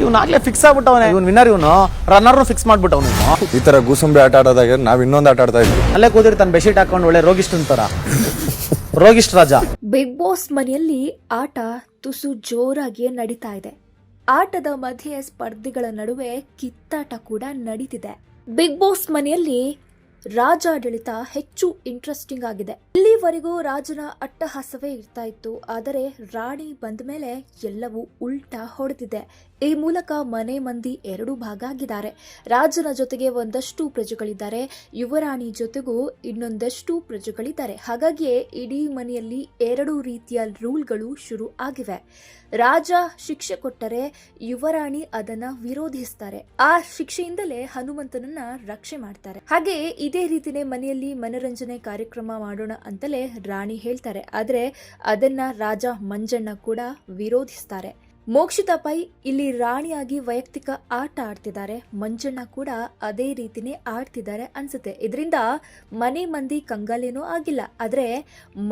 ಇವ್ನು ಆಗ್ಲೇ ಫಿಕ್ಸ್ ಆಗ್ಬಿಟ್ಟವನೆ. ಇವ್ನು ವಿನ್ನರ್ ಇವನು. ರನ್ನರ್ ಫಿಕ್ಸ್ ಮಾಡ್ಬಿಟ್ಟವನು ಈ ತರ ಗೂಸಂಬಿ ಆಟ ಆಡೋದಾಗ ನಾವ್ ಇನ್ನೊಂದು ಆಟ ಆಡ್ತಾ ಇದ್ವಿ. ಅಲ್ಲೇ ಕೂದಿರ್ತಾನೆ ಬೆಡ್ಶೀಟ್ ಹಾಕೊಂಡು ಒಳ್ಳೆ ರೋಗಿಷ್ಟ್ ಅಂತಾರ ರೋಗಿಷ್ಟ್ ರಾಜ. ಬಿಗ್ ಬಾಸ್ ಮನೆಯಲ್ಲಿ ಆಟ ತುಸು ಜೋರಾಗಿಯೇ ನಡೀತಾ ಇದೆ. ಆಟದ ಮಧ್ಯೆ ಸ್ಪರ್ಧಿಗಳ ನಡುವೆ ಕಿತ್ತಾಟ ಕೂಡ ನಡೀತಿದೆ. ಬಿಗ್ ಬಾಸ್ ಮನೆಯಲ್ಲಿ ರಾಜಾಡಳಿತ ಹೆಚ್ಚು ಇಂಟ್ರೆಸ್ಟಿಂಗ್ ಆಗಿದೆ. ಇಲ್ಲಿವರೆಗೂ ರಾಜನ ಅಟ್ಟಹಾಸವೇ ಇರ್ತಾ ಇತ್ತು. ಆದರೆ ರಾಣಿ ಬಂದ ಮೇಲೆ ಎಲ್ಲವೂ ಉಲ್ಟಾ ಹೊಡೆದಿದೆ. ಈ ಮೂಲಕ ಮನೆ ಮಂದಿ ಎರಡು ಭಾಗ ಆಗಿದ್ದಾರೆ. ರಾಜನ ಜೊತೆಗೆ ಒಂದಷ್ಟು ಪ್ರಜೆಗಳಿದ್ದಾರೆ. ಯುವರಾಣಿ ಜೊತೆಗೂ ಇನ್ನೊಂದಷ್ಟು ಪ್ರಜೆಗಳಿದ್ದಾರೆ. ಹಾಗಾಗಿಯೇ ಇಡೀ ಮನೆಯಲ್ಲಿ ಎರಡು ರೀತಿಯ ರೂಲ್ಗಳು ಶುರು ಆಗಿವೆ. ರಾಜ ಶಿಕ್ಷೆ ಕೊಟ್ಟರೆ ಯುವರಾಣಿ ಅದನ್ನ ವಿರೋಧಿಸ್ತಾರೆ. ಆ ಶಿಕ್ಷೆಯಿಂದಲೇ ಹನುಮಂತನನ್ನ ರಕ್ಷೆ ಮಾಡ್ತಾರೆ. ಹಾಗೆ ಇದೇ ರೀತಿಯೇ ಮನೆಯಲ್ಲಿ ಮನರಂಜನೆ ಕಾರ್ಯಕ್ರಮ ಮಾಡೋಣ ಅಂತಲೇ ರಾಣಿ ಹೇಳ್ತಾರೆ. ಆದರೆ ಅದನ್ನ ರಾಜ ಮಂಜಣ್ಣ ಕೂಡ ವಿರೋಧಿಸ್ತಾರೆ. ಮೋಕ್ಷಿತಾ ಪೈ ಇಲ್ಲಿ ರಾಣಿಯಾಗಿ ವೈಯಕ್ತಿಕ ಆಟ ಆಡ್ತಿದ್ದಾರೆ. ಮಂಜಣ್ಣ ಕೂಡ ಅದೇ ರೀತಿನೇ ಆಡ್ತಿದ್ದಾರೆ ಅನ್ಸುತ್ತೆ. ಇದರಿಂದ ಮನೆ ಮಂದಿ ಕಂಗಾಲೇನೂ ಆಗಿಲ್ಲ. ಆದ್ರೆ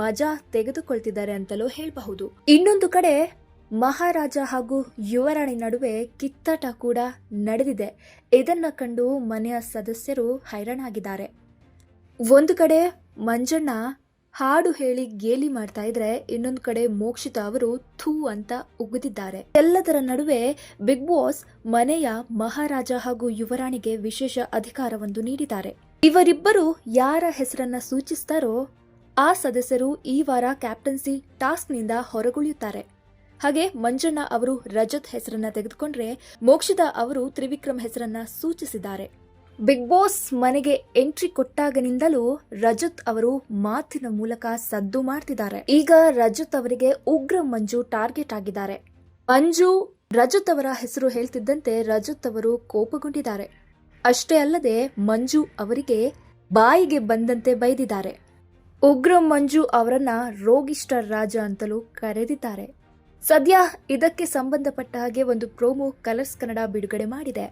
ಮಜಾ ತೆಗೆದುಕೊಳ್ತಿದ್ದಾರೆ ಅಂತಲೂ ಹೇಳಬಹುದು. ಇನ್ನೊಂದು ಕಡೆ ಮಹಾರಾಜ ಹಾಗೂ ಯುವರಾಣಿ ನಡುವೆ ಕಿತ್ತಾಟ ಕೂಡ ನಡೆದಿದೆ. ಇದನ್ನ ಕಂಡು ಮನೆಯ ಸದಸ್ಯರು ಹೈರಾಣಾಗಿದ್ದಾರೆ. ಒಂದು ಕಡೆ ಮಂಜಣ್ಣ ಹಾಡು ಹೇಳಿ ಗೇಲಿ ಮಾಡ್ತಾ ಇದ್ರೆ, ಇನ್ನೊಂದು ಕಡೆ ಮೋಕ್ಷಿತ ಅವರು ಥೂ ಅಂತ ಉಗಿದಿದ್ದಾರೆ ಎಲ್ಲದರ ನಡುವೆ ಬಿಗ್ ಬಾಸ್ ಮನೆಯ ಮಹಾರಾಜ ಹಾಗೂ ಯುವರಾಣಿಗೆ ವಿಶೇಷ ಅಧಿಕಾರವೊಂದು ನೀಡಿದ್ದಾರೆ. ಇವರಿಬ್ಬರು ಯಾರ ಹೆಸರನ್ನ ಸೂಚಿಸ್ತಾರೋ, ಆ ಸದಸ್ಯರು ಈ ವಾರ ಕ್ಯಾಪ್ಟನ್ಸಿ ಟಾಸ್ಕ್ನಿಂದ ಹೊರಗುಳಿಯುತ್ತಾರೆ. ಹಾಗೆ ಮಂಜಣ್ಣ ಅವರು ರಜತ್ ಹೆಸರನ್ನ ತೆಗೆದುಕೊಂಡ್ರೆ ಮೋಕ್ಷದ ಅವರು ತ್ರಿವಿಕ್ರಮ್ ಹೆಸರನ್ನ ಸೂಚಿಸಿದ್ದಾರೆ. ಬಿಗ್ ಬಾಸ್ ಮನೆಗೆ ಎಂಟ್ರಿ ಕೊಟ್ಟಾಗನಿಂದಲೂ ರಜತ್ ಅವರು ಮಾತಿನ ಮೂಲಕ ಸದ್ದು ಮಾಡ್ತಿದ್ದಾರೆ. ಈಗ ರಜತ್ ಅವರಿಗೆ ಉಗ್ರ ಮಂಜು ಟಾರ್ಗೆಟ್ ಆಗಿದ್ದಾರೆ. ಮಂಜು ರಜತ್ ಅವರ ಹೆಸರು ಹೇಳ್ತಿದ್ದಂತೆ ರಜತ್ ಅವರು ಕೋಪಗೊಂಡಿದ್ದಾರೆ. ಅಷ್ಟೇ ಅಲ್ಲದೆ ಮಂಜು ಅವರಿಗೆ ಬಾಯಿಗೆ ಬಂದಂತೆ ಬೈದಿದ್ದಾರೆ. ಉಗ್ರ ಮಂಜು ಅವರನ್ನ ರೋಗಿಸ್ಟರ್ ರಾಜ ಅಂತಲೂ ಕರೆದಿದ್ದಾರೆ. ಸದ್ಯ ಇದಕ್ಕೆ ಸಂಬಂಧಪಟ್ಟ ಹಾಗೆ ಒಂದು ಪ್ರೋಮೋ ಕಲರ್ಸ್ ಕನ್ನಡ ಬಿಡುಗಡೆ ಮಾಡಿದೆ.